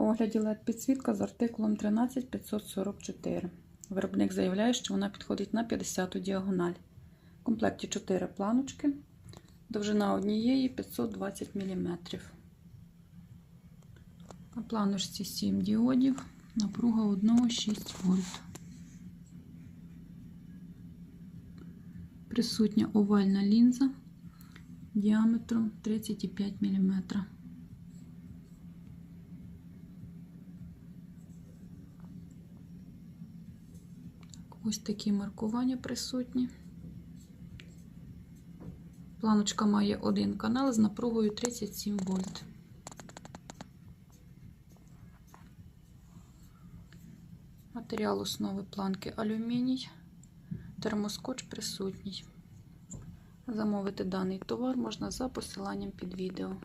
огляді LED підсвітка з артикулом 13544. Виробник заявляє, що вона підходить на 50-ту діагональ. В комплекті 4 планочки, довжина однієї 520 мм. На планочці 7 діодів, напруга одного 6 вольт. Присутня овальна лінза діаметром 35 мм. Ось такі маркування присутні. Планочка має один канал з напругою 37 вольт. Матеріал основи планки алюміній, термоскотч присутній. Замовити даний товар можна за посиланням під відео.